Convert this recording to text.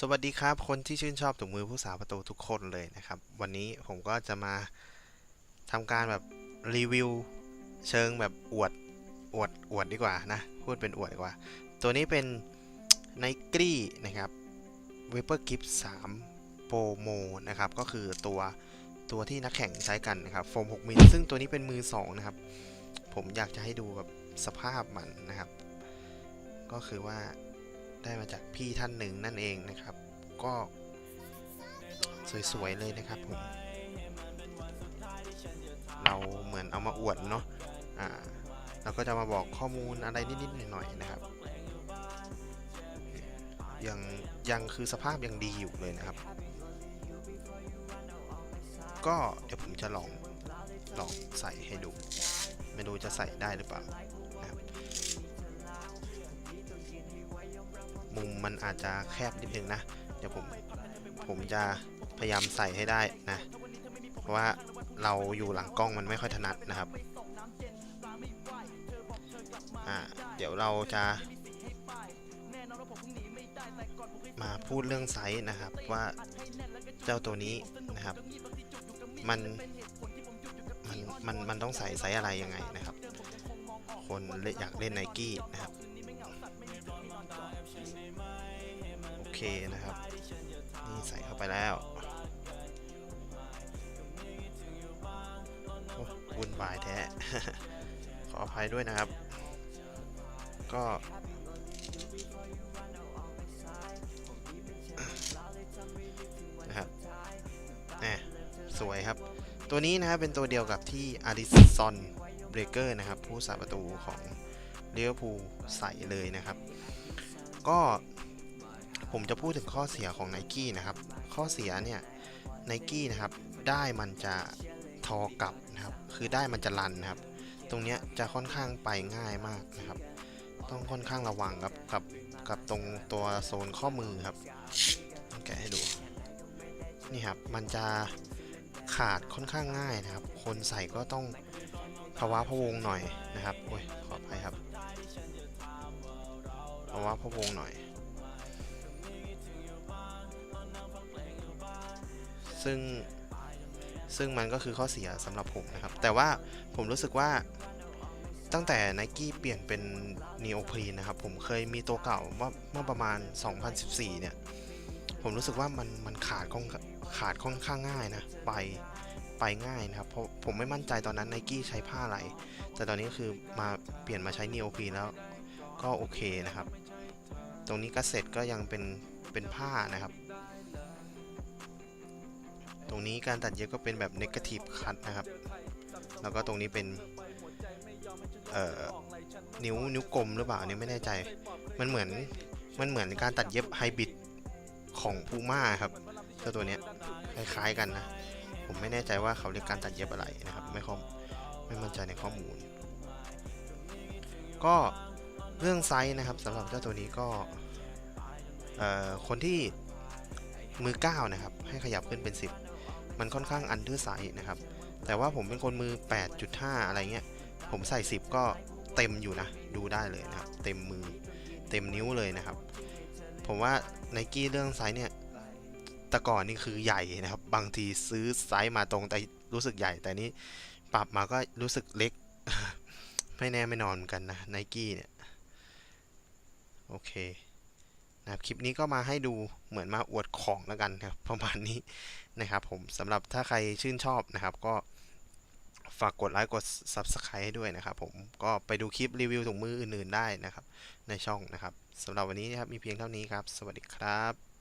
สวัสดีครับ คนที่ชื่นชอบถุงมือผู้สาวประตูทุกคนเลยนะครับ วันนี้ผมก็จะมาทำการแบบรีวิวเชิงแบบอวดอวดอวดดีกว่านะ พูดเป็นอวดดีกว่า ตัวนี้เป็นไนกี้นะครับเวเปอร์กิฟ3โปรโมนะครับ ก็คือตัวตัวที่นักแข่งใช้กันนะครับโฟม6มิลซึ่งตัวนี้เป็นมือ2นะครับ ผมอยากจะให้ดูแบบสภาพมันนะครับ ก็คือว่า ได้มาจากพี่ท่านหนึ่งนั่นเองนะครับ ก็สวยๆเลยนะครับผมเราเหมือนเอามาอวดเนาะอ่าเราก็จะมาบอกข้อมูลอะไรนิดๆหน่อยๆนะครับยังยังคือสภาพยังดีอยู่เลยนะครับ ก็เดี๋ยวผมจะลองลองใส่ให้ดู ไม่รู้จะใส่ได้หรือเปล่า มันอาจจะแคบนิดนึงนะ เดี๋ยวผมผมจะพยายามใส่ให้ได้นะ เพราะว่าเราอยู่หลังกล้องมันไม่ค่อยถนัดนะครับ อ่า เดี๋ยวเราจะ มาพูดเรื่องไซส์นะครับว่าเจ้าตัวนี้นะครับ มันมันมันมันต้องใส่ไซส์อะไรยังไงนะครับ คนอยากเล่นไนกี้นะครับ นะครับ นี่ใส่เข้าไปแล้ววุ่นวายแท้ ขออภัยด้วยนะครับ ก็นะครับแหมสวยครับ ตัวนี้นะครับเป็นตัวเดียวกับที่อาริซอนเบรเกอร์นะครับ ผู้สาประตูของเลี้ยวภูใส่เลยนะครับ ก็ ผมจะพูดถึงข้อเสียของ n i กี้นะครับ ข้อเสียเนี่ย n i กี้นะครับ ได้มันจะทอกลับนะครับ คือได้มันจะรันนะครับ ตรงเนี้ยจะค่อนข้างไปง่ายมากนะครับ ต้องค่อนข้างระวังครับกับกับตรงตัวโซนข้อมือครับ แกะให้ดู นี่ครับ มันจะขาดค่อนข้างง่ายนะครับ คนใส่ก็ต้องภาวะพะวงหน่อยนะครับ โอ้ย ขออภัยครับภาวะพะวงหน่อย ซึ่งซึ่งมันก็คือข้อเสียสำหรับผมนะครับ แต่ว่าผมรู้สึกว่าตั้งแต่ n i กี้เปลี่ยนเป็น Neo p r e นะครับ ผมเคยมีตัวเก่าว่าเมื่อประมาณ 2014 เนี่ย ผมรู้สึกว่ามันมันขาดค่อนขาดค่อนข้างง่ายนะ ไปไปง่ายนะครับ เพราะผมไม่มั่นใจตอนนั้น n i กี้ใช้ผ้าอะไร แต่ตอนนี้คือมาเปลี่ยนมาใช้ Neo p r e แล้วก็โอเคนะครับ ตรงนี้กัสเซ็ตก็ยังเป็นเป็นผ้านะครับ ตรงนี้การตัดเย็บก็เป็นแบบ negative cut นะครับ แล้วก็ตรงนี้เป็นเอ่อนิ้วนิ้วกลมหรือเปล่าอันนี้ไม่แน่ใจ มันเหมือนมันเหมือนการตัดเย็บไฮบริดของพูม่าครับเจ้าตัวเนี้ยคล้ายๆกันนะ ผมไม่แน่ใจว่าเขาเรียกการตัดเย็บอะไรนะครับ ไม่ข้อมไม่มั่นใจในข้อมูล ก็เรื่องไซส์นะครับสำหรับเจ้าตัวนี้ก็เอ่อคนที่มือ9นะครับให้ขยับขึ้นเป็น 10 มันค่อนข้างอันเดอร์ไซส์นะครับ แต่ว่าผมเป็นคนมือ 8.5 อะไรเงี้ย ผมใส่ 10 ก็เต็มอยู่นะ ดูได้เลยนะครับ เต็มมือ เต็มนิ้วเลยนะครับ ผมว่าไนกี้เรื่องไซส์เนี่ย แต่ก่อนนี่คือใหญ่นะครับ บางทีซื้อไซส์มาตรงแต่รู้สึกใหญ่ แต่นี้ปรับมาก็รู้สึกเล็ก ไม่แน่ไม่นอนเหมือนกันนะไนกี้เนี่ย โอเค นะครับคลิปนี้ก็มาให้ดูเหมือนมาอวดของแล้วกันครับประมาณนี้นะครับผมสำหรับถ้าใครชื่นชอบนะครับก็ฝากกดไลค์กด Subscribe ให้ด้วยนะครับผมก็ไปดูคลิปรีวิวถุงมืออื่นๆได้นะครับ ในช่องนะครับสำหรับวันนี้นะครับมีเพียงเท่านี้ครับ สวัสดีครับ